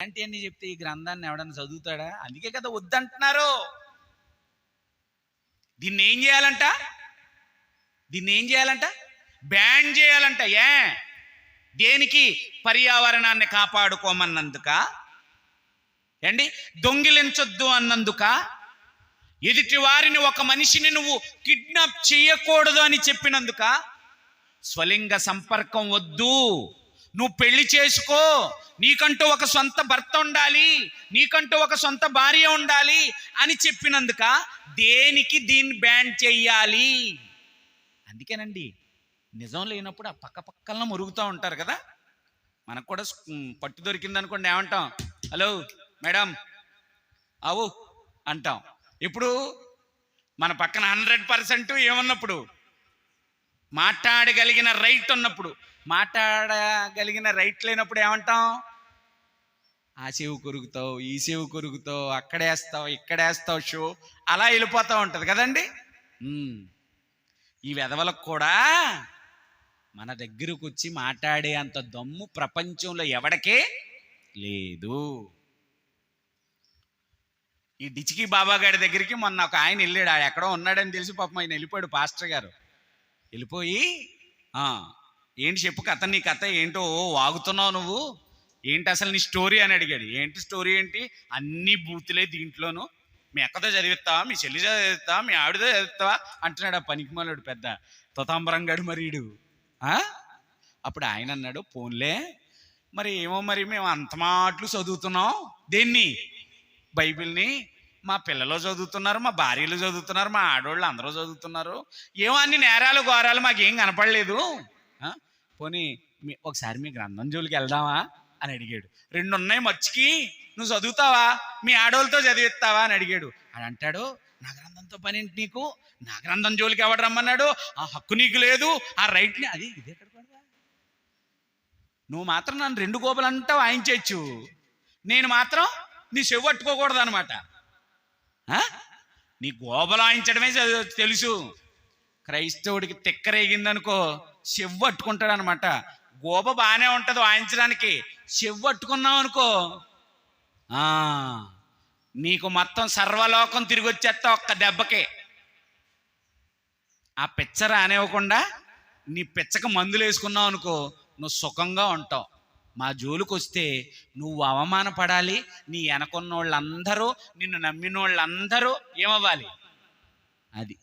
అంటే అన్ని చెప్తే ఈ గ్రంథాన్ని ఎవడన్నా చదువుతాడా? అందుకే కదా వద్దంటున్నారు. దీన్ని ఏం చేయాలంట? దీన్ని ఏం చేయాలంట? బ్యాన్ చేయాలంట ఏ? దేనికి? పర్యావరణాన్ని కాపాడుకోమన్నందుక? ఏండి దొంగిలించొద్దు అన్నందుక? ఎదుటి వారిని ఒక మనిషిని నువ్వు కిడ్నాప్ చేయకూడదు అని చెప్పినందుక? స్వలింగ సంపర్కం వద్దు. నువ్వు పెళ్ళి చేసుకో. నీకంటూ ఒక సొంత భర్త ఉండాలి. నీకంటూ ఒక సొంత భార్య ఉండాలి అని చెప్పినందుక దేనికి దీన్ని బ్యాన్ చెయ్యాలి? అందుకేనండి నిజం లేనప్పుడు ఆ పక్క పక్కన మురుగుతూ ఉంటారు కదా? మనకు కూడా పట్టు దొరికింది అనుకోండి ఏమంటాం? హలో మేడం అవు అంటాం. ఇప్పుడు మన పక్కన హండ్రెడ్ పర్సెంట్ ఏమన్నప్పుడు? మాట్లాడగలిగిన రైట్ ఉన్నప్పుడు. మాట్లాడగలిగిన రైట్ లేనప్పుడు ఏమంటాం? ఆ సేవు కొరుకుతావు ఈ సేవు కొరుకుతావు అక్కడేస్తావు ఇక్కడేస్తావు షో. అలా వెళ్ళిపోతూ ఉంటుంది కదండి? ఈ వెధవలకు కూడా మన దగ్గరకు వచ్చి మాట్లాడే అంత దమ్ము ప్రపంచంలో ఎవడికే లేదు. ఈ డిచికి బాబాగాడి దగ్గరికి మొన్న ఒక ఆయన వెళ్ళాడు. ఆడ ఎక్కడో ఉన్నాడని తెలిసి పాపం ఆయన వెళ్ళిపోయాడు పాస్టర్ గారు. వెళ్ళిపోయి ఏంటి చెప్పు కథ నీ కథ ఏంటో వాగుతున్నావు నువ్వు? ఏంటి అసలు నీ స్టోరీ అని అడిగాడు. ఏంటి స్టోరీ ఏంటి? అన్ని బూతులే దీంట్లోను. మీ అక్కతో చదివిస్తావా మీ చెల్లి చదివిస్తావా మీ ఆవిడతో చదివిస్తావా అంటున్నాడు ఆ పనికిమాలాడు పెద్ద తొతాంబరంగాడు మరీడు ఆ? అప్పుడు ఆయన అన్నాడు పోన్లే. మరి ఏమో మరి మేము అంత మాటలు చదువుతున్నాం. దేన్ని? బైబిల్ని. మా పిల్లలు చదువుతున్నారు మా భార్యలు చదువుతున్నారు మా ఆడవాళ్ళు అందరూ చదువుతున్నారు. ఏమో అన్ని నేరాలు ఘోరాలు మాకేం కనపడలేదు. పోనీ మీ ఒకసారి మీ గ్రంథం జోలికి వెళ్దామా? అని అడిగాడు. రెండు ఉన్నాయి మచ్చికి నువ్వు చదువుతావా? మీ ఆడవాళ్ళతో చదివిస్తావా? అని అడిగాడు. అని అంటాడు నా గ్రంథంతో పని ఏంటి నీకు? నా గ్రంథం జోలికి ఎవడు రమ్మన్నాడు? ఆ హక్కు నీకు లేదు. ఆ రైట్ని అది ఇది నువ్వు మాత్రం నన్ను రెండు గోపులంతా వాయించవచ్చు నేను మాత్రం నీ చెవు పట్టుకోకూడదు అనమాట నీ గోబలు వాయించడమే తెలుసు. క్రైస్తవుడికి తిక్కరేగిందనుకో చెవు అట్టుకుంటాడు అనమాట గోప బాగానే ఉంటుంది వాయించడానికి. చెవు అట్టుకున్నావు అనుకో నీకు మొత్తం సర్వలోకం తిరిగి వచ్చేస్తా ఒక్క దెబ్బకే. ఆ పిచ్చ రానివ్వకుండా నీ పిచ్చక మందులు వేసుకున్నావు అనుకో నువ్వు సుఖంగా ఉంటావు. మా జోలికి వస్తే నువ్వు అవమానపడాలి నీ వెనకున్న వాళ్ళందరూ నిన్ను నమ్మిన వాళ్ళందరూ ఏమవ్వాలి? అది.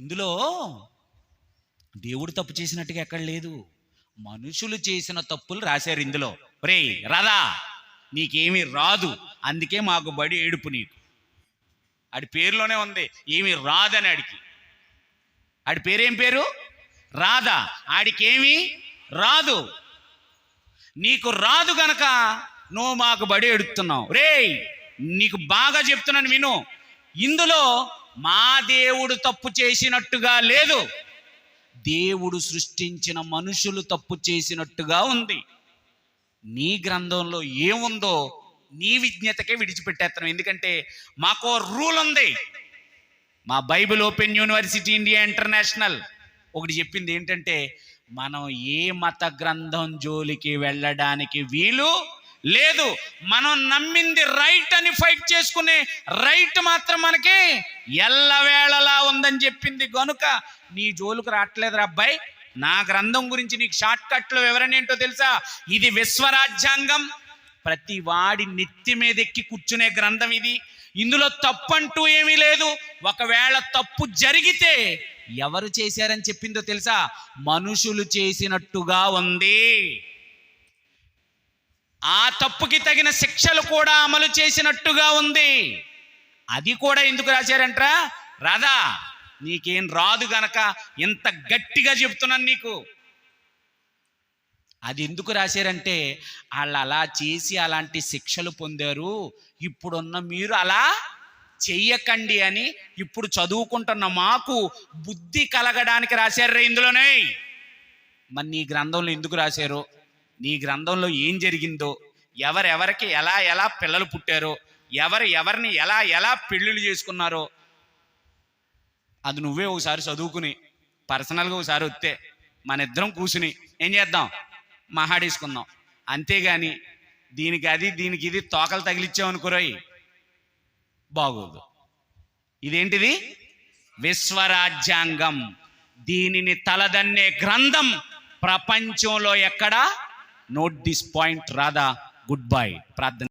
ఇందులో దేవుడు తప్పు చేసినట్టుగా ఎక్కడ లేదు. మనుషులు చేసిన తప్పులు రాశారు ఇందులో. రే రాదా నీకేమీ రాదు. అందుకే మాకు బడి ఏడుపు నీకు. ఆడి పేరులోనే ఉంది ఏమి రాదని ఆడికి. ఆడి పేరేం పేరు? రాధా. ఆడికేమి రాదు. నీకు రాదు గనక నువ్వు మాకు బడి ఎడుతున్నావు రేయ్ నీకు బాగా చెప్తున్నాను విను. ఇందులో మా దేవుడు తప్పు చేసినట్టుగా లేదు. దేవుడు సృష్టించిన మనుషులు తప్పు చేసినట్టుగా ఉంది. నీ గ్రంథంలో ఏముందో నీ విజ్ఞతకే విడిచిపెట్టేస్తాను ఎందుకంటే మాకు రూల్ ఉంది. మా bible open university India international ఒకటి చెప్పింది ఏంటంటే మనం ఏ మత గ్రంథం జోలికి వెళ్ళడానికి వీలు లేదు మనం నమ్మింది రైట్ అని ఫైట్ చేసుకునే రైట్ మాత్రం మనకి ఎల్లవేళలా ఉందని చెప్పింది గనుక నీ జోలుకు రావట్లేదు అబ్బాయి. నా గ్రంథం గురించి నీకు షార్ట్ కట్లో వివరణ ఏంటో తెలుసా? ఇది విశ్వరాజ్యాంగం. ప్రతి వాడి నెత్తి మీద ఎక్కి కూర్చునే గ్రంథం ఇది. ఇందులో తప్పంటూ ఏమీ లేదు. ఒకవేళ తప్పు జరిగితే ఎవరు చేశారని చెప్పిందో తెలుసా? మనుషులు చేసినట్టుగా ఉంది. ఆ తప్పుకి తగిన శిక్షలు కూడా అమలు చేసినట్టుగా ఉంది. అది కూడా ఎందుకు రాశారంట్రా? రాధా నీకేం రాదు గనక ఇంత గట్టిగా చెప్తున్నాను నీకు. అది ఎందుకు రాశారంటే వాళ్ళు అలా చేసి అలాంటి శిక్షలు పొందారు. ఇప్పుడున్న మీరు అలా చెయ్యకండి అని ఇప్పుడు చదువుకుంటున్న మాకు బుద్ధి కలగడానికి రాశారు ఇందులోనే. మరి నీ గ్రంథంలో ఎందుకు రాశారు? నీ గ్రంథంలో ఏం జరిగిందో ఎవరెవరికి ఎలా ఎలా పిల్లలు పుట్టారో ఎవరు ఎవరిని ఎలా ఎలా పెళ్ళిళ్ళు చేసుకున్నారో అది నువ్వే ఒకసారి చదువుకుని పర్సనల్గా ఒకసారి వస్తే మన ఇద్దరం కూర్చుని ఏం చేద్దాం? మహాడేసుకుందాం. అంతేగాని దీనికి అది దీనికి ఇది తోకలు తగిలిచ్చామనుకోరాయి బాగోదు. ఇదేంటిది? విశ్వరాజ్యాంగం. దీనిని తలదన్నే గ్రంథం ప్రపంచంలో ఎక్కడా note this point, rather, goodbye. Pradhan